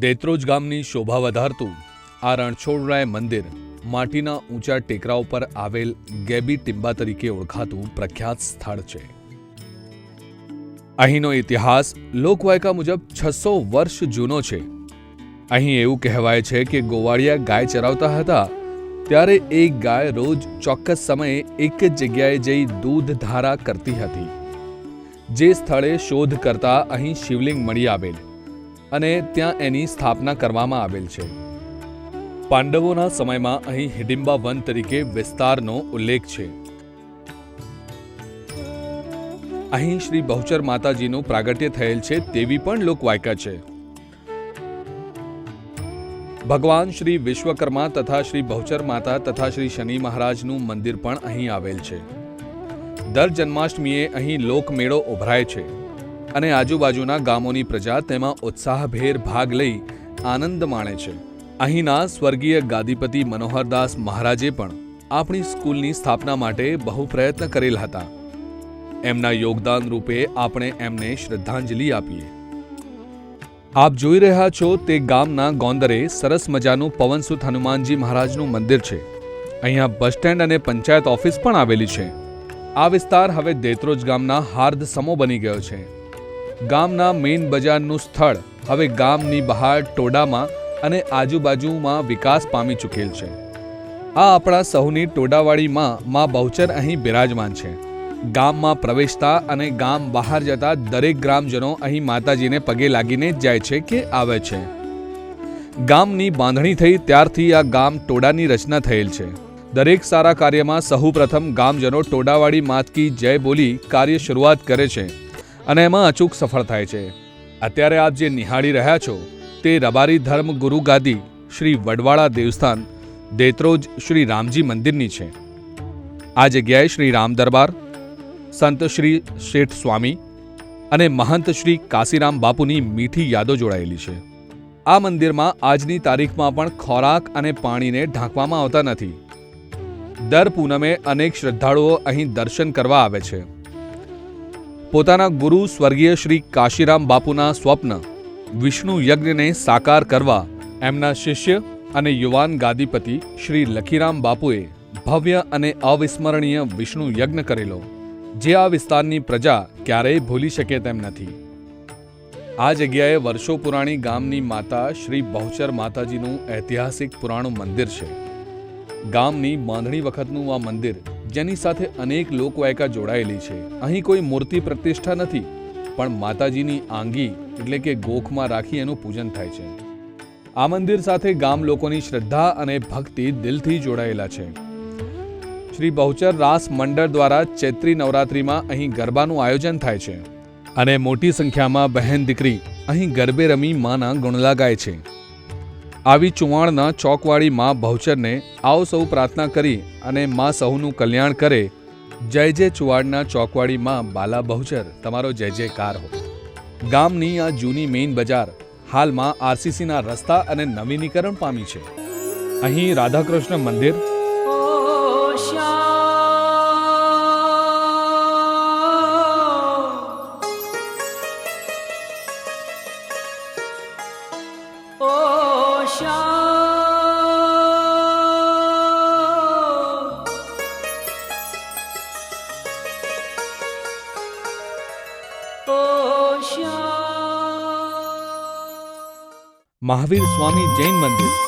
દેત્રોજ ગામની શોભા વધારતું આ રણછોડરાય મંદિર માટીના ઊંચા ટેકરા ઉપર આવેલ ગેબી ટિંબા તરીકે ઓળખાતું પ્રખ્યાત સ્થળ છે. અહીંનો ઇતિહાસ લોકવાયકા મુજબ છસો વર્ષ જૂનો છે. અહીં એવું કહેવાય છે કે ગોવાળિયા ગાય ચરાવતા હતા, ત્યારે એક ગાય રોજ ચોક્કસ સમયે એક જ જગ્યાએ જઈ દૂધ ધારા કરતી હતી. જે સ્થળે શોધ કરતા અહીં શિવલિંગ મળી આવેલ. અને ત્યાં એની સ્થાપના કરવામાં આવેલ છે. પાંડવોના સમયમાં અહીં હિડિંબા વન તરીકે વિસ્તારનો ઉલ્લેખ છે. અહીં શ્રી બહુચર માતાજીનું પ્રાગટ્ય થયેલ છે તેવી પણ લોકવાયકા છે. ભગવાન શ્રી વિશ્વકર્મા તથા શ્રી બહુચર માતા તથા શ્રી શનિ મહારાજનું મંદિર પણ અહીં આવેલ છે. દર જન્માષ્ટમીએ અહીં લોકમેળો ઉભરાય છે. અને આજુબાજુના ગામોની પ્રજા તેમાં ઉત્સાહભેર ભાગ લઈ આનંદ માણે છે. અહીંના સ્વર્ગીય ગાદીપતિ મનોહરદાસ મહારાજે પણ આપણી સ્કૂલની સ્થાપના માટે બહુ પ્રયત્ન કરેલ હતા. એમના યોગદાન રૂપે આપણે એમને શ્રદ્ધાંજલિ આપીએ. આપ જોઈ રહ્યા છો તે ગામના ગોંદરે સરસ મજાનું પવનસુત હનુમાનજી મહારાજનું મંદિર છે. અહીંયા બસ સ્ટેન્ડ અને પંચાયત ઓફિસ પણ આવેલી છે. આ વિસ્તાર હવે દેત્રોજ ગામના હાર્દ સમો બની ગયો છે. ગામના મેઇન બજારનું સ્થળ, હવે ગામની બહાર ટોડામાં અને આજુબાજુમાં વિકાસ પામી ચૂકેલ છે. આ આપણા સૌની ટોડાવાડીમાં માં બહુચર અહીં બિરાજમાન છે. ગામમાં પ્રવેશતા અને ગામ બહાર જતા દરેક ગ્રામજનો અહીં માતાજીને પગે લાગીને જાય છે કે આવે છે. ગામની બાંધણી થઈ ત્યારથી આ ગામ ટોડાની રચના થયેલ છે. દરેક સારા કાર્યમાં સહુ પ્રથમ ગામજનો ટોડાવાડી માતકી જય બોલી કાર્ય શરૂઆત કરે છે. અને એમાં અચૂક સફળ થાય છે. અત્યારે આપ જે નિહાળી રહ્યા છો, તે રબારી ધર્મ ગુરુ ગાદી શ્રી વડવાળા દેવસ્થાન, દેત્રોજ શ્રી રામજી મંદિરની છે. આ જગ્યાએ શ્રી રામ દરબાર, સંત શ્રી શેઠ સ્વામી અને મહંત શ્રી કાશીરામ બાપુની મીઠી યાદો જોડાયેલી છે. આ મંદિરમાં આજની તારીખમાં પણ ખોરાક અને પાણીને ઢાંકવામાં આવતા નથી. દર પૂનમે અનેક શ્રદ્ધાળુઓ અહીં દર્શન કરવા આવે છે. પોતાના ગુરુ સ્વર્ગીય શ્રી કાશીરામ બાપુના સ્વપ્ન, વિષ્ણુ યજ્ઞને સાકાર કરવા એમના શિષ્ય અને યુવાન ગાદીપતિ શ્રી લખીરામ બાપુએ ભવ્ય અને અવિસ્મરણીય વિષ્ણુ યજ્ઞ કરેલો, જે આ વિસ્તારની પ્રજા ક્યારેય ભૂલી શકે તેમ નથી. આ જગ્યાએ વર્ષો પુરાણી ગામની માતા શ્રી બહુચર માતાજીનું ઐતિહાસિક પુરાણું મંદિર છે. ગામની બાંધણી વખતનું આ મંદિર જેની સાથે અનેક લોકવાયકા જોડાયેલી છે. અહીં કોઈ મૂર્તિ પ્રતિષ્ઠા નથી, પણ માતાજીની આંગી એટલે કે ગોખમાં રાખી એનું પૂજન થાય છે. આ મંદિર સાથે ગામ લોકોની શ્રદ્ધા અને ભક્તિ દિલથી જોડાયેલા છે. શ્રી બહુચર રાસ મંડળ દ્વારા ચૈત્રી નવરાત્રિમાં અહીં ગરબાનું આયોજન થાય છે. અને મોટી સંખ્યામાં બહેન દીકરી અહીં ગરબે રમી માના ગુણલા ગાય છે. આવી ચુવાણના ચોકવાળી માં બહુચરને આવો સૌ પ્રાર્થના કરી અને માં સૌનું કલ્યાણ કરે. જય જય ચુવાડના ચોકવાળી માં બાલા બહુચર તમારો જય જયકાર હો. ગામની આ જૂની મેઇન બજાર હાલમાં આરસીસીના રસ્તા અને નવીનીકરણ પામી છે. અહીં રાધાકૃષ્ણ મંદિર મહાવીર સ્વામી જૈન મંદિર.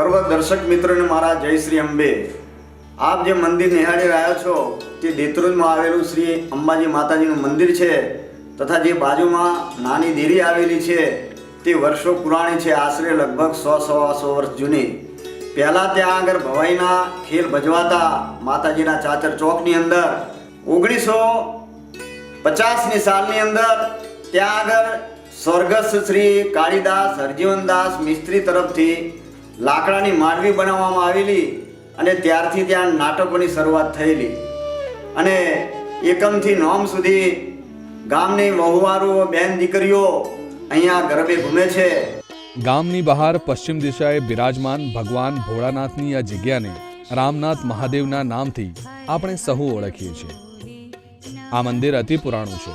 સર્વ દર્શક મિત્રોને મારા જય શ્રી અંબે. આપ જે મંદિર નિહાળી રહ્યા છો, તે દેત્રોજમાં આવેલું શ્રી અંબાજી માતાજીનું મંદિર છે, તથા જે બાજુમાં નાની દેરી આવેલી છે, તે વર્ષો પુરાણી છે, આશરે લગભગ સો સવાસો વર્ષ જૂની. પહેલાં ત્યાં આગળ ભવાઈના ખેલ ભજવાતા માતાજીના ચાચર ચોકની અંદર, ઓગણીસો પચાસની સાલની અંદર ત્યાં આગળ સ્વર્ગસ્થ શ્રી કાળીદાસ હરજીવનદાસ મિસ્ત્રી તરફથી લાકડાની માંડવી બનાવવામાં આવેલી અને ત્યારથી ત્યાં નાટકોની શરૂઆત થયેલી. અને એકમથી નોમ સુધી ગામની વહુવારો, બેન દીકરીઓ અહીંયા ગરબે ઘૂમે છે. ગામની બહાર પશ્ચિમ દિશાએ બિરાજમાન ભગવાન ભોળાનાથની આ જગ્યાને રામનાથ મહાદેવના નામથી આપણે સહુ ઓળખીએ છીએ. આ મંદિર અતિ પુરાણું છે.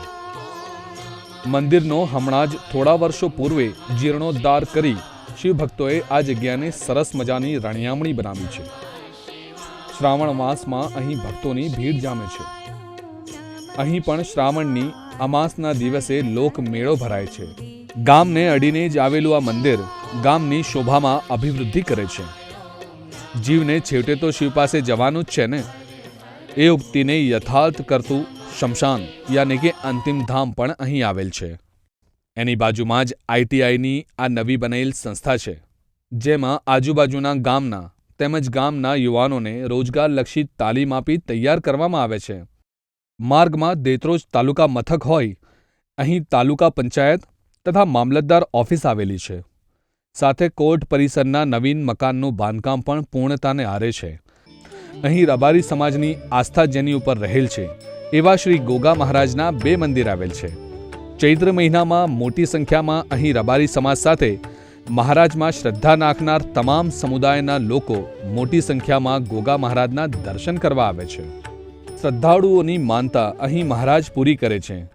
મંદિરનો હમણાં જ થોડા વર્ષો પૂર્વે જીર્ણોદ્ધાર કરી શિવભક્તોએ આ જગ્યાને સરસ મજાની રણિયામણી બનાવી છે. શ્રાવણ માસમાં અહીં ભક્તોની ભીડ જામે છે. અહીં પણ શ્રાવણની અમાસના દિવસે લોક મેળો ભરાય છે. ગામને અડીને જ આવેલું આ મંદિર ગામની શોભામાં અભિવૃદ્ધિ કરે છે. જીવને છેવટે તો શિવ પાસે જવાનું જ છે ને? એ ઉક્તિને યથાર્થ કરતું શમશાન, યાની કે અંતિમ ધામ પણ અહીં આવેલ છે. એની બાજુમાં જ આઈટીઆઈની આ નવી બનેલ સંસ્થા છે, જેમાં આજુબાજુના ગામના તેમજ ગામના યુવાનોને રોજગારલક્ષી તાલીમ આપી તૈયાર કરવામાં આવે છે. માર્ગમાં દેત્રોજ તાલુકા મથક હોય, અહીં તાલુકા પંચાયત તથા મામલતદાર ઓફિસ આવેલી છે. સાથે કોર્ટ પરિસરના નવીન મકાનનું બાંધકામ પણ પૂર્ણતાને આરે છે. અહીં રબારી સમાજની આસ્થા જેની ઉપર રહેલ છે, એવા શ્રી ગોગા મહારાજના બે મંદિર આવેલ છે. ચૈત્ર મહિનામાં મોટી સંખ્યામાં અહીં રબારી સમાજ સાથે મહારાજમાં શ્રદ્ધા નાખનાર તમામ સમુદાયના લોકો મોટી સંખ્યામાં ગોગા મહારાજના દર્શન કરવા આવે છે. શ્રદ્ધાળુઓની માનતા અહીં મહારાજ પૂરી કરે છે.